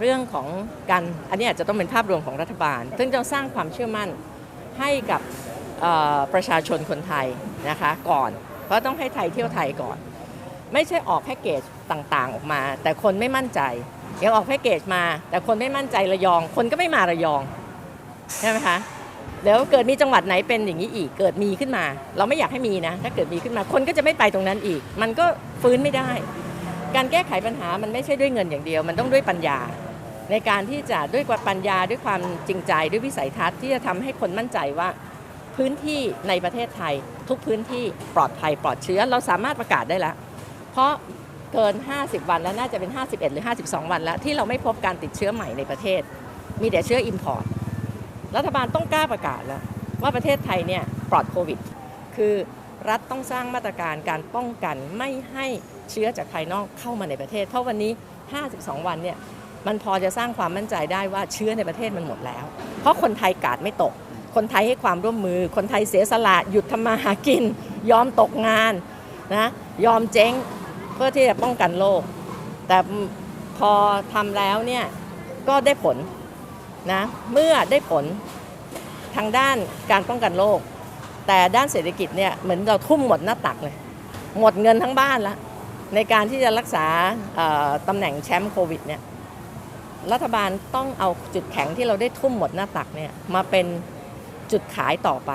เรื่องของการอันนี้อาจจะต้องเป็นภาพรวมของรัฐบาล ซึ่งจะสร้างความเชื่อมั่นให้กับประชาชนคนไทยนะคะก่อน เพราะต้องให้ไทยเที่ยวไทยก่อน ไม่ใช่ออกแพ็กเกจต่างๆออกมา แต่คนไม่มั่นใจยังออกแพ็กเกจมา แต่คนไม่มั่นใจระยอง คนก็ไม่มาระยองใช่ไหมคะแล้วเกิดมีจังหวัดไหนเป็นอย่างนี้อีก เกิดมีขึ้นมา เราไม่อยากให้มีนะ ถ้าเกิดมีขึ้นมา คนก็จะไม่ไปตรงนั้นอีก มันก็ฟื้นไม่ได้ การแก้ไขปัญหามันไม่ใช่ด้วยเงินอย่างเดียว มันต้องด้วยปัญญา ในการที่จะด้วยปัญญาด้วยความจริงใจด้วยวิสัยทัศน์ที่จะทำให้คนมั่นใจว่า พื้นที่ในประเทศไทย ทุกพื้นที่ปลอดภัยปลอดเชื้อ เราสามารถประกาศได้แล้ว เพราะเกิน 50 วันแล้วน่าจะเป็น 51 หรือ 52 วันแล้ว ที่เราไม่พบการติดเชื้อใหม่ในประเทศ มีแต่เชื้ออิมพอร์ตรัฐบาลต้องกล้าประกาศแล้ว ว่าประเทศไทยเนี่ยปลอดโควิด คือรัฐต้องสร้างมาตรการการป้องกันไม่ให้เชื้อจากภายนอกเข้ามาในประเทศ เพราะวันนี้ 52 วันเนี่ย มันพอจะสร้างความมั่นใจได้ว่าเชื้อในประเทศมันหมดแล้ว เพราะคนไทยกาดไม่ตก คนไทยให้ความร่วมมือ คนไทยเสียสละหยุดทำมาหากิน ยอมตกงานนะยอมเจ๊งเพื่อที่จะป้องกันโรคแต่พอทำแล้วเนี่ยก็ได้ผลนะเมื่อได้ผลทางด้านการป้องกันโรคแต่ด้านเศรษฐกิจเนี่ยเหมือนเราทุ่มหมดหน้าตักเลย หมดเงินทั้งบ้านล้วในการที่จะรักษาตำแหน่งแชมป์โควิดเนี่ย รัฐบาลต้องเอาจุดแข็งที่เราได้ทุ่มหมดหน้าตักเนี่ยมาเป็นจุดขายต่อไป